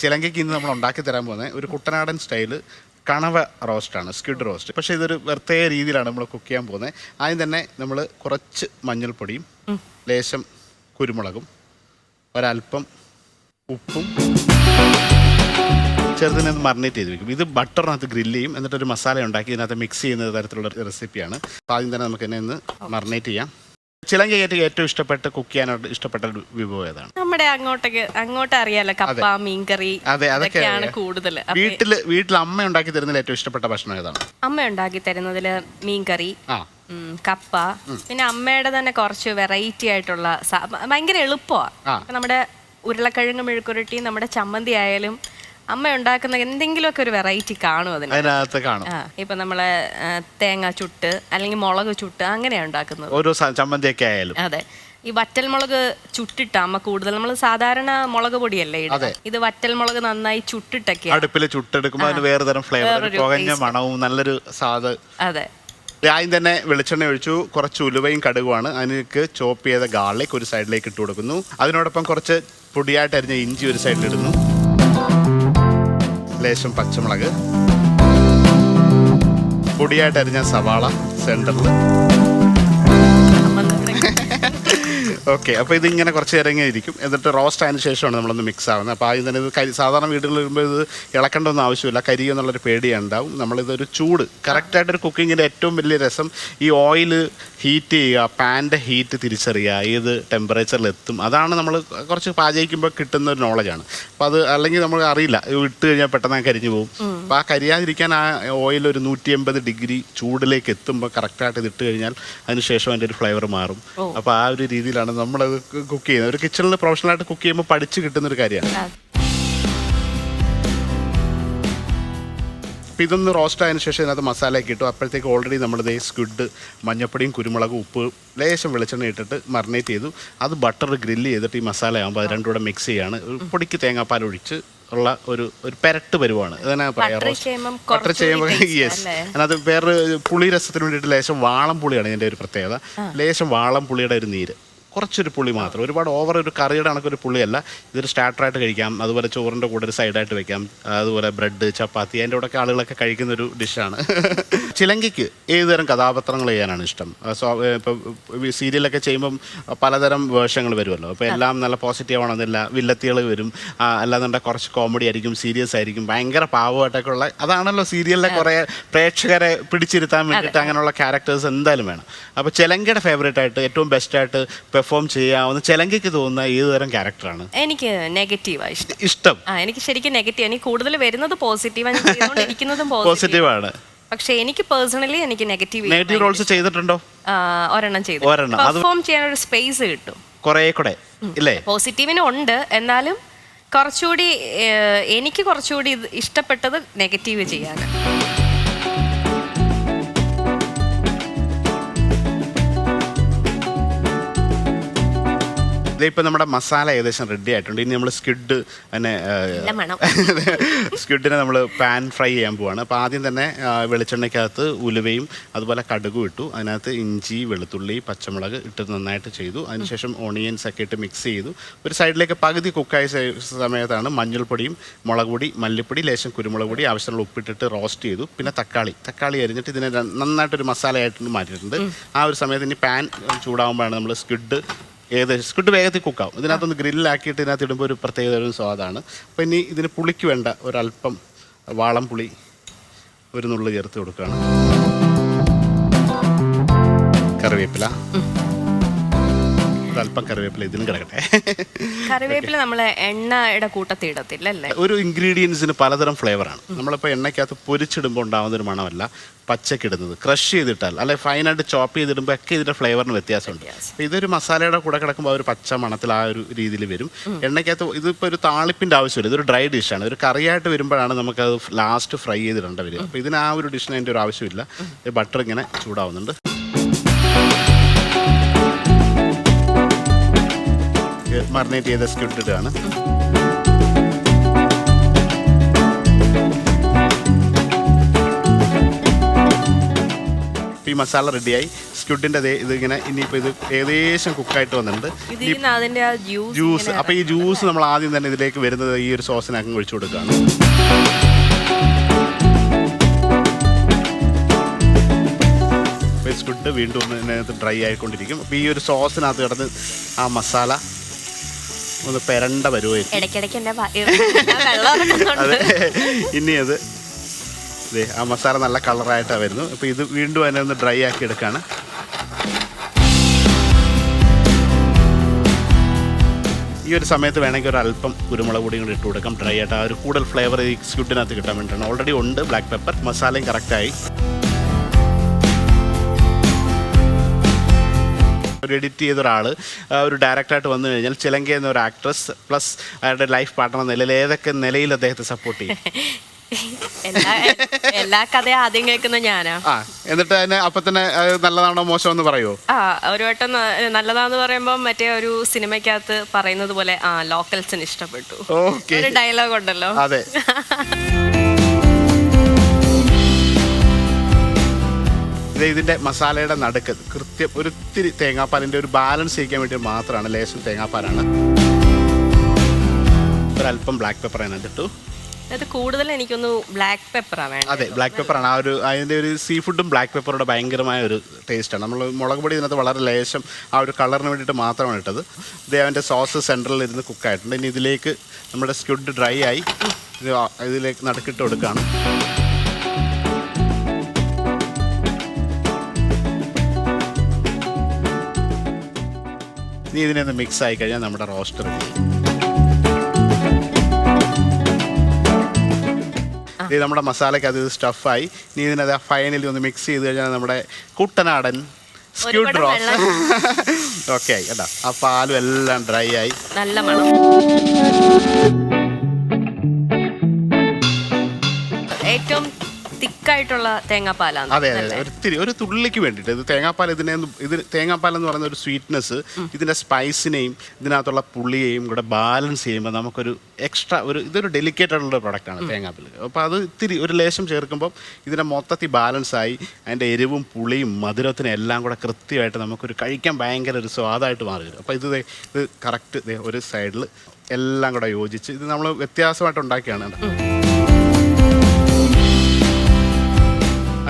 ചിലങ്കയ്ക്ക് ഇന്ന് നമ്മൾ ഉണ്ടാക്കി തരാൻ പോകുന്നത് ഒരു കുട്ടനാടൻ സ്റ്റൈൽ കണവ റോസ്റ്റാണ് സ്കിഡ് റോസ്റ്റ് പക്ഷേ ഇതൊരു പ്രത്യേക രീതിയിലാണ് നമ്മൾ കുക്ക് ചെയ്യാൻ പോകുന്നത്. ആദ്യം തന്നെ നമ്മൾ കുറച്ച് മഞ്ഞൾപ്പൊടിയും ലേശം കുരുമുളകും ഒരല്പം ഉപ്പും ചെറുതിനെ ഒന്ന് മറിനേറ്റ് ചെയ്ത് വെക്കും. ഇത് ബട്ടറിനകത്ത് ഗ്രില്ല് ചെയ്യും. എന്നിട്ടൊരു മസാല ഉണ്ടാക്കി ഇതിനകത്ത് മിക്സ് ചെയ്യുന്ന തരത്തിലുള്ള റെസിപ്പിയാണ് അപ്പോൾ ആദ്യം തന്നെ നമുക്ക് എന്നെ ഒന്ന് മറിനേറ്റ് ചെയ്യാം. ചിലങ്കയായിട്ട് ഏറ്റവും ഇഷ്ടപ്പെട്ട് കുക്ക് ചെയ്യാനായിട്ട് ഇഷ്ടപ്പെട്ട ഒരു വിഭവം ഏതാണ്? നമ്മുടെ അങ്ങോട്ടേക്ക് അങ്ങോട്ട് അറിയാലോ കപ്പ മീൻകറി അതെ അതൊക്കെയാണ് കൂടുതൽ. വീട്ടിൽ വീട്ടിൽ അമ്മ ഉണ്ടാക്കി തരുന്നതിൽ ഏറ്റവും ഇഷ്ടപ്പെട്ട ഭക്ഷണം ഏതാണ്? അമ്മ ഉണ്ടാക്കി തരുന്നതിൽ മീൻകറി ആ. കപ്പ പിന്നെ അമ്മയുടെ തന്നെ കുറച്ച് വെറൈറ്റി ആയിട്ടുള്ള ഭയങ്കര. എളുപ്പമാണ് നമ്മുടെ ഉരുളക്കിഴങ്ങ് മെഴുക്കുരുട്ടി നമ്മുടെ ചമ്മന്തി ആയാലും അമ്മ ഉണ്ടാക്കുന്ന എന്തെങ്കിലുമൊക്കെ ഒരു വെറൈറ്റി കാണും അതിന്. അതിനകത്ത് കാണും. ആ ഇപ്പൊ നമ്മളെ ആ, തേങ്ങ ചുട്ട് അല്ലെങ്കിൽ മുളക് ചുട്ട് അങ്ങനെയാണ് ഉണ്ടാക്കുന്നത്. ഓരോ സ- ചമ്മന്തിയൊക്കെ ആയാലും. അതെ. ഈ വറ്റൽ മുളക് ചുട്ടിട്ട അമ്മ കൂടുതൽ. നമ്മൾ സാധാരണ മുളക് പൊടിയല്ലേ ഇടുക? അതെ. ഇത് വറ്റൽ മുളക് നന്നായി ചുട്ടിട്ടൊക്കെ അടുപ്പിൽ ചുട്ടെടുക്കുമ്പോൾ അതിന് വേറെ തരം ഫ്ലേവർ വേറൊരു പുകഞ്ഞ taste. മണവും നല്ലൊരു സാധ അതെ. ആദ്യം തന്നെ വെളിച്ചെണ്ണ ഒഴിച്ചു. കുറച്ച് ഉലുവയും കടുകുമാണ്. അതിലേക്ക് ചോപ്പ് ചെയ്ത ഗാർലിക് ഒരു സൈഡിലേക്ക് ഇട്ട് കൊടുക്കുന്നു. അതിനോടൊപ്പം കുറച്ച് പൊടിയായിട്ട് അരിഞ്ഞ ഇഞ്ചി ഒരു സൈഡിൽ ഇടുന്നു. ലേശം പച്ചമുളക്. പൊടിയായിട്ട് അരിഞ്ഞ സവാള സെന്ററിൽ ഓക്കെ അപ്പോൾ ഇതിങ്ങനെ കുറച്ച് നേരം ഇരിക്കും. എന്നിട്ട് റോസ്റ്റ് ആയതിനു ശേഷമാണ് നമ്മളൊന്ന് മിക്സ് ആവുന്നത്. അപ്പോൾ ആദ്യം തന്നെ ഇത് കരി സാധാരണ വീടുകളിൽ വരുമ്പോൾ ഇത് ഇളക്കേണ്ടൊന്നും ആവശ്യമില്ല. കരി എന്നുള്ളൊരു പേടിയുണ്ടാവും. നമ്മളിതൊരു ചൂട് കറക്റ്റായിട്ടൊരു കുക്കിങ്ങിന്റെ ഏറ്റവും വലിയ രസം ഈ ഓയിൽ ഹീറ്റ് ചെയ്യുക പാന്റെ ഹീറ്റ് തിരിച്ചറിയുക ഏത് ടെമ്പറേച്ചറിൽ എത്തും. അതാണ് നമ്മൾ കുറച്ച് പാചകിക്കുമ്പോൾ കിട്ടുന്ന ഒരു നോളജാണ് അപ്പോൾ അത് അല്ലെങ്കിൽ നമ്മൾ അറിയില്ല. ഇട്ട് കഴിഞ്ഞാൽ പെട്ടെന്ന് കരിഞ്ഞു പോകും. അപ്പോൾ ആ കരിയാതിരിക്കാൻ ആ ഓയിൽ ഒരു നൂറ്റി എൺപത് ഡിഗ്രി ചൂടിലേക്ക് എത്തുമ്പോൾ കറക്റ്റായിട്ട് ഇതിട്ട് കഴിഞ്ഞാൽ അതിനുശേഷം അതിന്റെ ഒരു ഫ്ലേവർ മാറും. അപ്പോൾ ആ ഒരു രീതിയിലാണ് നമ്മളത് കുക്ക് ചെയ്യുന്നത്. ഒരു കിച്ചണിൽ പ്രൊഫഷണലായിട്ട് കുക്ക് ചെയ്യുമ്പോൾ പഠിച്ച് കിട്ടുന്ന ഒരു കാര്യമാണ്. അപ്പോൾ ഇതൊന്ന് റോസ്റ്റ് ആയതിനു ശേഷം ഇതിനകത്ത് മസാലയൊക്കെ ഇട്ടു. അപ്പോഴത്തേക്ക് ഓൾറെഡി നമ്മൾ നമ്മളിത് സ്ക്വിഡ് മഞ്ഞപ്പൊടിയും കുരുമുളകും ഉപ്പ് ലേശം വെളിച്ചെണ്ണ ഇട്ടിട്ട് മറിനേറ്റ് ചെയ്തു. അത് ബട്ടർ ഗ്രില്ല് ചെയ്തിട്ട് ഈ മസാല ആകുമ്പോൾ അത് രണ്ടും കൂടെ മിക്സ് ചെയ്യാണ്. പൊടിക്ക് തേങ്ങാപ്പാൽ ഒഴിച്ച് ഉള്ള ഒരു ഒരു പെരട്ട് പരുവാണ്. അതെന്നാ പറയാം ബട്ടർ ചെയ്യുമ്പോൾ യെസ്? അതിനകത്ത് വേറൊരു പുളി രസത്തിന് വേണ്ടിയിട്ട് ലേശം വാളം പുളിയാണ് ഇതിന്റെ ഒരു പ്രത്യേകത. ലേശം വാളം പുളിയുടെ ഒരു നീര്. കുറച്ചൊരു പുളി മാത്രം. ഒരുപാട് ഓവർ ഒരു കറിയുടെ കണക്കൊരു പുളിയല്ല. ഇതൊരു സ്റ്റാർട്ടറായിട്ട് കഴിക്കാം. അതുപോലെ ചോറിന്റെ കൂടെ ഒരു സൈഡായിട്ട് വെക്കാം. അതുപോലെ ബ്രെഡ് ചപ്പാത്തി അതിന്റെ കൂടെയൊക്കെ ആളുകളൊക്കെ കഴിക്കുന്ന ഒരു ഡിഷാണ് ചിലങ്കയ്ക്ക് ഏതുതരം കഥാപാത്രങ്ങൾ ചെയ്യാനാണ് ഇഷ്ടം? സോ ഇപ്പോൾ സീരിയലൊക്കെ ചെയ്യുമ്പം പലതരം വേഷങ്ങൾ വരുമല്ലോ. അപ്പോൾ എല്ലാം നല്ല പോസിറ്റീവ് ആണെന്നില്ല വില്ലത്തികൾ വരും. അല്ലാതെ അല്ലാന്നുണ്ടെങ്കിൽ കുറച്ച് കോമഡി ആയിരിക്കും സീരിയസ് ആയിരിക്കും. ഭയങ്കര പാവമായിട്ടൊക്കെ ഉള്ള അതാണല്ലോ സീരിയലിലെ കുറേ പ്രേക്ഷകരെ പിടിച്ചിരുത്താൻ വേണ്ടിയിട്ട് അങ്ങനെയുള്ള ക്യാരക്ടേഴ്സ് എന്തായാലും വേണം. അപ്പോൾ ചിലങ്കയുടെ ഫേവറേറ്റ് ആയിട്ട് ഏറ്റവും ബെസ്റ്റ് ആയിട്ട് പെർഫോം ചെയ്യാവുന്ന ചിലങ്കയ്ക്ക് തോന്നുന്ന ഏതുതരം ക്യാരക്ടറാണ് എനിക്ക് നെഗറ്റീവാ ഇഷ്ടം. ഇഷ്ടം. ആ എനിക്ക് ശരിക്കും നെഗറ്റീവ് എനിക്ക് കൂടുതൽ വരുന്നത് പോസിറ്റീവ് ചെയ്തുകൊണ്ടിരിക്കുന്നതും പോസിറ്റീവ് പോസിറ്റീവ് ആണ്. പക്ഷെ എനിക്ക് പേഴ്സണലി എനിക്ക് നെഗറ്റീവ് നെഗറ്റീവ് റോൾസ് ചെയ്തിട്ടുണ്ടോ? ഒരെണ്ണം ചെയ്തു. ഒരെണ്ണം. പെർഫോം ചെയ്യാൻ ഒരു സ്പേസ് കിട്ടും. കുറേ കൂടെ ഇല്ലേ? പോസിറ്റീവിന് ഉണ്ട്. എന്നാലും കുറച്ചുകൂടി എനിക്ക് കുറച്ചുകൂടി ഇഷ്ടപ്പെട്ടത് നെഗറ്റീവ് ചെയ്യാൻ ഇതിപ്പോൾ നമ്മുടെ മസാല ഏകദേശം റെഡി ആയിട്ടുണ്ട്. ഇനി നമ്മൾ സ്കിഡ് തന്നെ സ്കിഡിനെ സ്ക്വിഡിനെ നമ്മൾ പാൻ ഫ്രൈ ചെയ്യാൻ പോവാണ്. അപ്പോൾ ആദ്യം തന്നെ വെളിച്ചെണ്ണയ്ക്കകത്ത് ഉലുവയും അതുപോലെ കടുകും ഇട്ടു. അതിനകത്ത് ഇഞ്ചി വെളുത്തുള്ളി പച്ചമുളക് ഇട്ട് നന്നായിട്ട് ചെയ്തു. അതിനുശേഷം ഓണിയൻസ് ഒക്കെ ഇട്ട് മിക്സ് ചെയ്തു. ഒരു സൈഡിലേക്ക് പകുതി കുക്കായ സമയത്താണ് മഞ്ഞൾപ്പൊടിയും മുളക് പൊടി മല്ലിപ്പൊടി ലേശം കുരുമുളക് പൊടി ആവശ്യമുള്ള ഉപ്പിട്ടിട്ട് റോസ്റ്റ് ചെയ്തു. പിന്നെ തക്കാളി. തക്കാളി അരിഞ്ഞിട്ട് ഇതിനെ നന്നായിട്ടൊരു മസാലയായിട്ട് മാറ്റിയിട്ടുണ്ട്. ആ ഒരു സമയത്ത് ഇനി പാൻ ചൂടാകുമ്പോഴാണ് നമ്മൾ സ്ക്വിഡ് ഏകദേശം സ്ക്വിഡ് വേഗത്തിൽ കുക്കാവും. ഇതിനകത്തൊന്ന് ഗ്രില്ലാക്കിയിട്ട് ഇതിനകത്ത് ഇടുമ്പോൾ ഒരു പ്രത്യേക ഒരു സ്വാദാണ്. അപ്പോൾ ഇനി ഇതിന് പുളിക്ക് വേണ്ട ഒരല്പം വാളം പുളി ഒരു നുള്ളു ചേർത്ത് കൊടുക്കുകയാണ്. കറിവേപ്പില. ഒരല്പം കറിവേപ്പില ഇതിലും കിടക്കട്ടെ. കറിവേപ്പില നമ്മളെ എണ്ണയുടെ കൂട്ടത്തിൽ ഇടത്തില്ല അല്ലേ ഒരു ഇൻഗ്രീഡിയൻസിന് പലതരം ഫ്ലേവറാണ് നമ്മളിപ്പോൾ എണ്ണയ്ക്കകത്ത് പൊരിച്ചിടുമ്പോൾ ഉണ്ടാകുന്ന ഒരു മണമല്ല പച്ചക്കിടുന്നത് ക്രഷ് ചെയ്തിട്ടാൽ അല്ലെ ഫൈനായിട്ട് ചോപ്പ് ചെയ്തിടുമ്പോൾ ഒക്കെ ഇതിന്റെ ഫ്ലേവറിന് വ്യത്യാസമുണ്ട്. അപ്പോൾ ഇതൊരു മസാലയുടെ കൂടെ കിടക്കുമ്പോൾ ആ ഒരു പച്ച മണത്തിൽ ആ ഒരു രീതിയിൽ വരും. എണ്ണയ്ക്കകത്ത് ഇതിപ്പോൾ ഒരു താളിപ്പിന്റെ ആവശ്യമില്ല. ഇതൊരു ഡ്രൈ ഡിഷാണ് ഒരു കറിയായിട്ട് വരുമ്പോഴാണ് നമുക്കത് ലാസ്റ്റ് ഫ്രൈ ചെയ്തിടേണ്ട വരിക. അപ്പോൾ ഇതിന് ആ ഒരു ഡിഷിന് അതിന്റെ ഒരു ആവശ്യമില്ല. ബട്ടർ ഇങ്ങനെ ചൂടാവുന്നുണ്ട്. മറിനേറ്റ് ചെയ്ത സ്ക്വിഡ് ഇടുകയാണ്. ഈ മസാല റെഡിയായി സ്ക്യുഡിന്റെ ഇത് ഇങ്ങനെ ഇനിയിപ്പോൾ ഇത് ഏകദേശം കുക്കായിട്ട് വന്നിട്ടുണ്ട്. ജ്യൂസ് അപ്പോൾ ഈ ജ്യൂസ് നമ്മൾ ആദ്യം തന്നെ ഇതിലേക്ക് വരുന്നത് ഈ ഒരു സോസിനകം ഒഴിച്ചു കൊടുക്കുകയാണ്. സ്ക്വിഡ് വീണ്ടും ഒന്ന് ഇതിനകത്ത് ഡ്രൈ ആയിക്കൊണ്ടിരിക്കും. അപ്പോൾ ഈ ഒരു സോസിനകത്ത് കിടന്ന് ആ മസാല ഒന്ന് പെരണ്ട വരുമായിരിക്കും ഇടയ്ക്കിടയ്ക്ക്. അതെ ഇനി അത് ദേ ആ മസാല നല്ല കളറായിട്ടാണ് വരുന്നു അപ്പോൾ ഇത് വീണ്ടും അതിനെ ഒന്ന് ഡ്രൈ ആക്കി എടുക്കുകയാണ് ഈ ഒരു സമയത്ത് വേണമെങ്കിൽ ഒരു അല്പം കുരുമുളക് പൊടിയും കൂടി ഇട്ട് കൊടുക്കാം. ഡ്രൈ ആയിട്ട് ആ ഒരു കൂടുതൽ ഫ്ലേവർ ഈ സ്ക്യൂട്ടിനകത്ത് കിട്ടാൻ വേണ്ടിയിട്ടാണ്. ഓൾറെഡി ഉണ്ട് ബ്ലാക്ക് പെപ്പർ മസാലയും കറക്റ്റായി ഒരു എഡിറ്റ് ചെയ്ത ഒരാൾ ഒരു ഡയറക്ടറായിട്ട് വന്നു കഴിഞ്ഞാൽ ചിലങ്ക എന്ന ഒരു ആക്ട്രസ് പ്ലസ് അയാളുടെ ലൈഫ് പാർട്ട്ണർ നിലയിൽ ഏതൊക്കെ നിലയിൽ അദ്ദേഹത്തെ സപ്പോർട്ട് ചെയ്യും? എല്ലാ കഥയും ആദ്യം കേൾക്കുന്ന ഞാനാ. എന്നിട്ട് അതിനെ അപ്പൊ തന്നെ നല്ലതാണോ മോശമെന്ന് പറയുമോ ആ ഒരു വട്ടം നല്ലതാന്ന് പറയുമ്പോൾ മറ്റേ ഒരു സിനിമയ്ക്കകത്ത് പറയുന്നത് പോലെ ആ ലോക്കൽസിന് ഇഷ്ടപ്പെട്ടു. ഒരു ഡയലോഗ് ഉണ്ടല്ലോ. അതെ. ഇത് ഇതിന്റെ മസാലയുടെ നടുക്ക് കൃത്യം ഒരു തേങ്ങാപ്പാലിന്റെ ഒരു ബാലൻസ് ചെയ്യിക്കാൻ വേണ്ടി മാത്രമാണ് ലേശം തേങ്ങാപ്പാലാണ്. ഒരല്പം ബ്ലാക്ക് പെപ്പർ അതിനകത്തിട്ടു അത് കൂടുതൽ എനിക്കൊന്ന് ബ്ലാക്ക് പെപ്പറാണ് വേണം അതെ ബ്ലാക്ക് പെപ്പറാണ്. ആ ഒരു അതിന്റെ ഒരു സീ ഫുഡും ബ്ലാക്ക് പെപ്പറുടെ ഭയങ്കരമായ ഒരു ടേസ്റ്റാണ്. നമ്മൾ മുളക് പൊടി ഇതിനകത്ത് വളരെ ലേശം ആ ഒരു കളറിന് വേണ്ടിയിട്ട് മാത്രമാണ് ഇട്ടത്. ഇത് അവന്റെ സോസ് സെന്ററിൽ ഇരുന്ന് കുക്കായിട്ടുണ്ട് ഇനി ഇതിലേക്ക് നമ്മുടെ സ്ക്യുഡ് ഡ്രൈ ആയി ഇതിലേക്ക് നടുക്കിട്ട് കൊടുക്കുകയാണ് ഇനി ഇതിനെ ഒന്ന് മിക്സ് ആയി കഴിഞ്ഞാൽ നമ്മുടെ റോസ്റ്റർ ഇത് നമ്മുടെ മസാലയ്ക്ക് അത് സ്റ്റഫായി ഇനി ഇതിനത് ഫൈനലി ഒന്ന് മിക്സ് ചെയ്ത് കഴിഞ്ഞാൽ നമ്മുടെ കുട്ടനാടൻ സ്ക്യൂഡ് ഡ്രോസ് റോസ് ഓക്കെ ആയി കേട്ടോ ആ പാലും എല്ലാം ഡ്രൈ ആയി. നല്ല മണം. ഏറ്റവും തിക്കായിട്ടുള്ള തേങ്ങാപ്പാലാണ്. അതെ അതെ ഒത്തിരി ഒരു തുള്ളിക്ക് വേണ്ടിയിട്ട് ഇത് തേങ്ങാപ്പാൽ ഇതിനെ ഇത് തേങ്ങാപ്പാൽ എന്ന് പറയുന്ന ഒരു സ്വീറ്റ്നെസ് ഇതിന്റെ സ്പൈസിനെയും ഇതിനകത്തുള്ള പുളിയെയും കൂടെ ബാലൻസ് ചെയ്യുമ്പോൾ നമുക്കൊരു എക്സ്ട്രാ ഒരു ഇതൊരു ഡെലിക്കേറ്റ് ആയിട്ടുള്ള പ്രൊഡക്റ്റാണ് തേങ്ങാപ്പിൽ. അപ്പോൾ അത് ഇത്തിരി ഒരു ലേശം ചേർക്കുമ്പോൾ ഇതിനെ മൊത്തത്തിൽ ബാലൻസ് ആയി അതിന്റെ എരിവും പുളിയും മധുരത്തിനും എല്ലാം കൂടെ കൃത്യമായിട്ട് നമുക്കൊരു കഴിക്കാൻ ഭയങ്കര ഒരു സ്വാദായിട്ട് മാറി അപ്പോൾ ഇത് ഇത് കറക്റ്റ് ഒരു സൈഡിൽ എല്ലാം കൂടെ യോജിച്ച് ഇത് നമ്മൾ വ്യത്യാസമായിട്ട് ഉണ്ടാക്കിയാണ്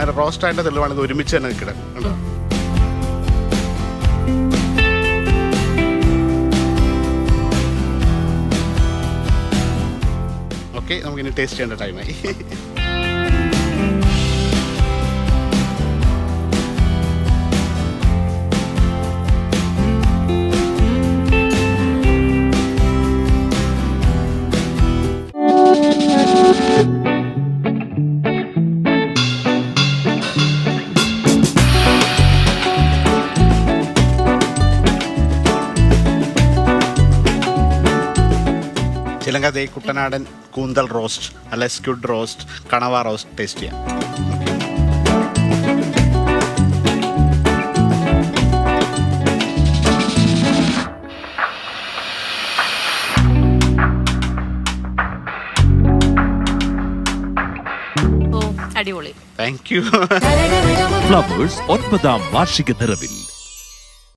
അതിന്റെ റോസ്റ്റായിട്ട് തെളിവാണ് ഇത് ഒരുമിച്ച് തന്നെ കിടക്കുന്നത് ഓക്കെ നമുക്കിനി ടേസ്റ്റ് ചെയ്യേണ്ട ടൈമായി ചിലങ്ക ദേ കുട്ടനാടൻ കൂന്തൽ റോസ്റ്റ് അല്ലെ സ്ക്യുഡ് റോസ്റ്റ് കണവ റോസ്റ്റ് ടേസ്റ്റ് ചെയ്യാം. ഓ അടിപൊളി. താങ്ക് യു ഫ്ലവേഴ്സ് ഒൻപതാം വാർഷിക നിറവിൽ.